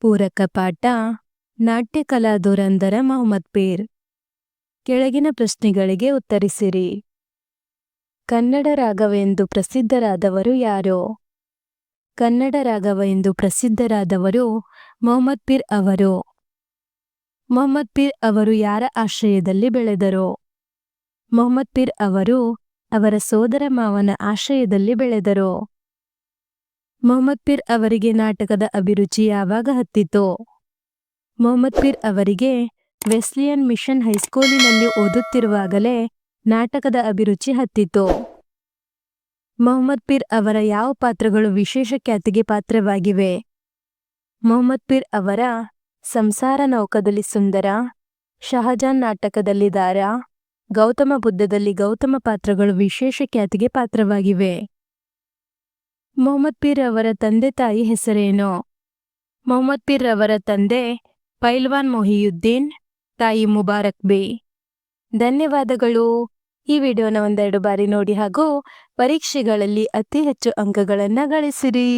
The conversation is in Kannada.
ಪೂರಕ ಪಾಠ, ನಾಟ್ಯಕಲಾ ದುರಂದರ ಮೊಹಮ್ಮದ್ ಪೀರ್. ಕೆಳಗಿನ ಪ್ರಶ್ನೆಗಳಿಗೆ ಉತ್ತರಿಸಿರಿ. ಕನ್ನಡ ರಾಗವೆಂದು ಪ್ರಸಿದ್ಧರಾದವರು ಯಾರು? ಕನ್ನಡ ರಾಘವೆಂದು ಪ್ರಸಿದ್ಧರಾದವರು ಮೊಹಮ್ಮದ್ ಪೀರ್ ಅವರು. ಮೊಹಮ್ಮದ್ ಪೀರ್ ಅವರು ಯಾರ ಆಶ್ರಯದಲ್ಲಿ ಬೆಳೆದರು? ಮೊಹಮ್ಮದ್ ಪೀರ್ ಅವರು ಅವರ ಸೋದರ ಮಾವನ ಆಶ್ರಯದಲ್ಲಿ ಬೆಳೆದರು. ಮೊಹಮ್ಮದ್ ಪೀರ್ ಅವರಿಗೆ ನಾಟಕದ ಅಭಿರುಚಿ ಯಾವಾಗ ಹತ್ತಿತು. ಮೊಹಮ್ಮದ್ ಪೀರ್ ಅವರಿಗೆ ವೆಸ್ಲಿಯನ್ ಮಿಷನ್ ಹೈಸ್ಕೂಲಿನಲ್ಲಿ ಓದುತ್ತಿರುವಾಗಲೇ ನಾಟಕದ ಅಭಿರುಚಿ ಹತ್ತಿತು. ಮೊಹಮ್ಮದ್ ಪೀರ್ ಅವರ ಯಾವ ಪಾತ್ರಗಳು ವಿಶೇಷ ಖ್ಯಾತಿಗೆ ಪಾತ್ರವಾಗಿವೆ. ಮೊಹಮ್ಮದ್ ಪೀರ್ ಅವರ ಸಂಸಾರ ನೌಕದಲ್ಲಿ ಸುಂದರ ಶಹಜಾನ್ ನಾಟಕದಲ್ಲಿ ದಾರ, ಗೌತಮ ಬುದ್ಧದಲ್ಲಿ ಗೌತಮ ಪಾತ್ರಗಳು ವಿಶೇಷ ಖ್ಯಾತಿಗೆ ಪಾತ್ರವಾಗಿವೆ. ಮೊಹಮ್ಮದ್ ಪೀರ್ ಅವರ ತಂದೆ ತಾಯಿ ಹೆಸರೇನು? ಮೊಹಮ್ಮದ್ ಪೀರ್ ಅವರ ತಂದೆ ಪೈಲ್ವಾನ್ ಮೊಹಿಯುದ್ದೀನ್, ತಾಯಿ ಮುಬಾರಕ್ ಬಿ. ಧನ್ಯವಾದಗಳು. ಈ ವಿಡಿಯೋನ ಒಂದೆರಡು ಬಾರಿ ನೋಡಿ ಹಾಗೂ ಪರೀಕ್ಷೆಗಳಲ್ಲಿ ಅತಿ ಹೆಚ್ಚು ಅಂಕಗಳನ್ನು ಗಳಿಸಿರಿ.